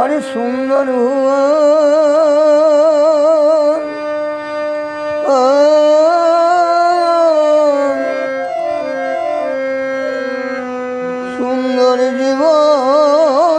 তোমার সুন্দর সুন্দর জীবন।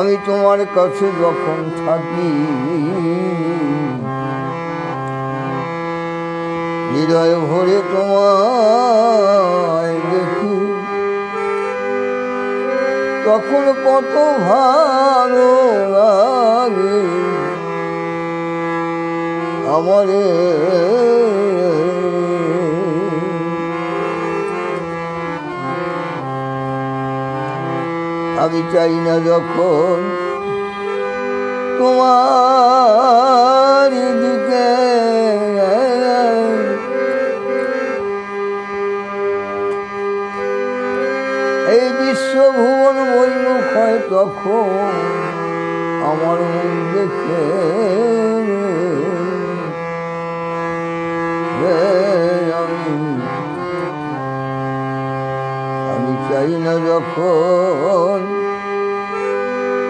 আমি তোমার কাছে যখন থাকি হৃদয় ভরে তোমায় দেখি। তখন কত ভালো লাগে আমারে। আমি চাই না যখন তোমার দিকে এই বিশ্বভুবন বৈমুখ হয় তখন আমার মুখ দেখে রে। চাই না যখন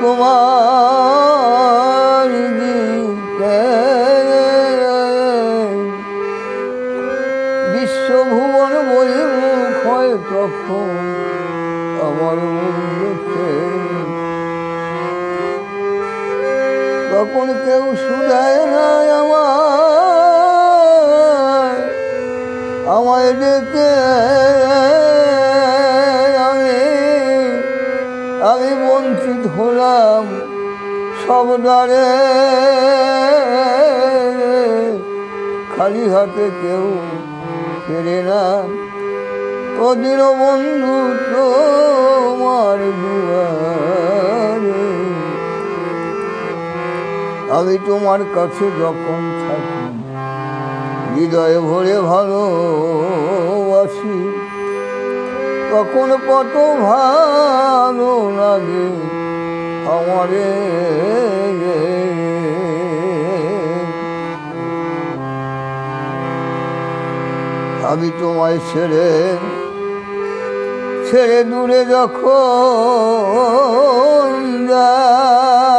তোমার দিকে বিশ্বভুবন মুখ হয় তখন আমার মুখ। তখন কেউ শুধায় না আমার আমায় ডেকে হলাম সব দ্বারে খালি হাতে কেউ ফেরে না। ওদিন বন্ধু তোমার দুয়ারে। আমি তোমার কাছে যখন থাকি, হৃদয়ে ভরে ভালোবাসি। তখন কত ভালো লাগে আমারে আমি তোমায় ছেড়ে ছেড়ে দূরে যখন যাই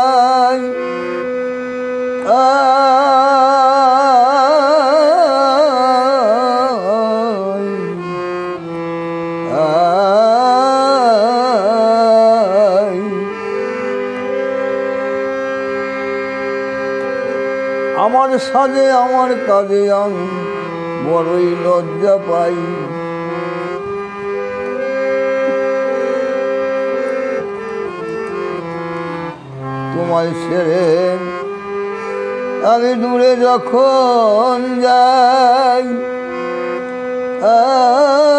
আমার সাজে আমার কাজে আমি বড়ই লজ্জা পাই। তোমায় ছেড়ে আমি দূরে যখন যাই আই,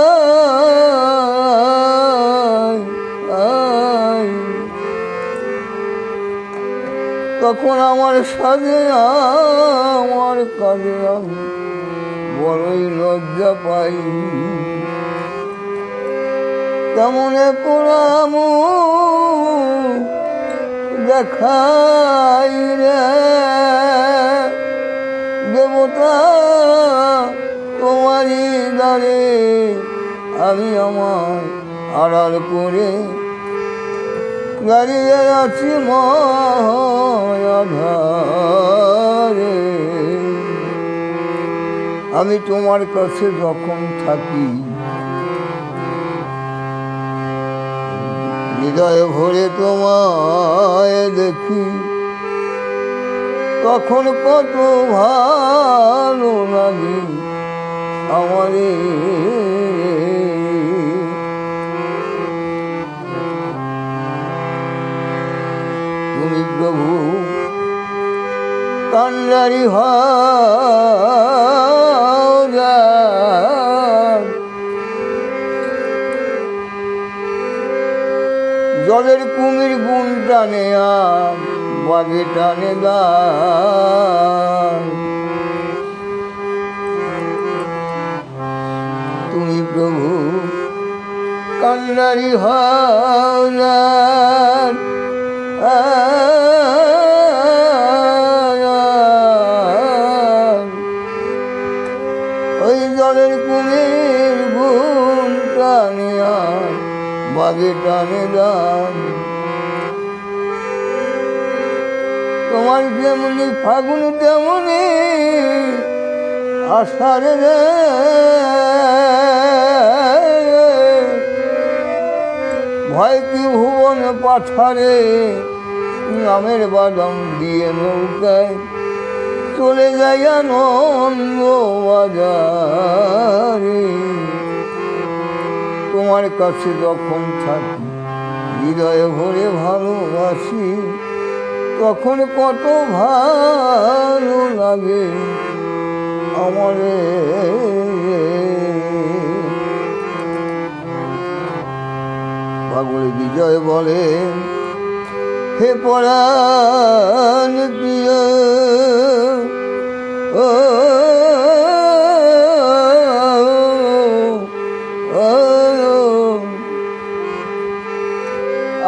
তখন আমার সাজে আমার কাজে বড়ই লজ্জা পাই। কেমনে পোড়াম দেখাই রে, দেবতা তোমারই দ্বারে আমি আমার আড়াল করে দাঁড়িয়ে আছি মাধারে আমি তোমার কাছে যখন থাকি, হৃদয় ভরে তোমায় দেখি। তখন কত ভালো লাগে আমারে। হাওজা জলের কুমির গুণ টানে আর বাগে টানে দান তুমি প্রভু কান্নারি হাওলার জলের কুমির গুণ টানিয়া বাগে টানে দান তোমার যেমনি ফাগুন তেমনি আষাঢ়ে রে। ভয় কি ভুবন পাঠারে, নামের বাদাম দিয়ে নৌকায় চলে যায় আনন্দ বাজারে। তোমার কাছে যখন থাকি, হৃদয়ে ভরে ভালোবাসি, তখন কত ভালো লাগে আমারে পাগল বিজয় বলে হে পরাণ প্রিয়। ও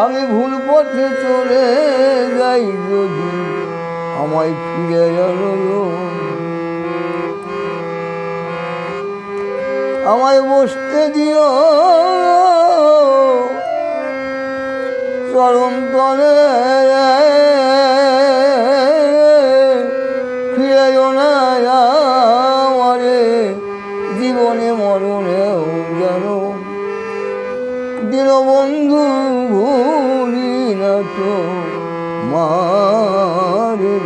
আমি ভুল পথে চলে যাই যদি আমায় ফিরে আনো আমায় বসতে দিও চরণ তলে ফিরে আমারে, জীবনে মরণেও যেন। দীনবন্ধু ভুলি না তো মারে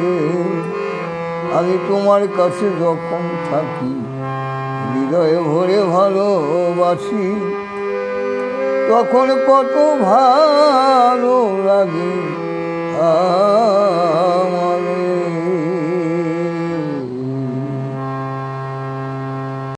আমি তোমার কাছে যখন থাকি, হৃদয়ে ভরে ভালোবাসি। তখন কত ভালো লাগে। আমারে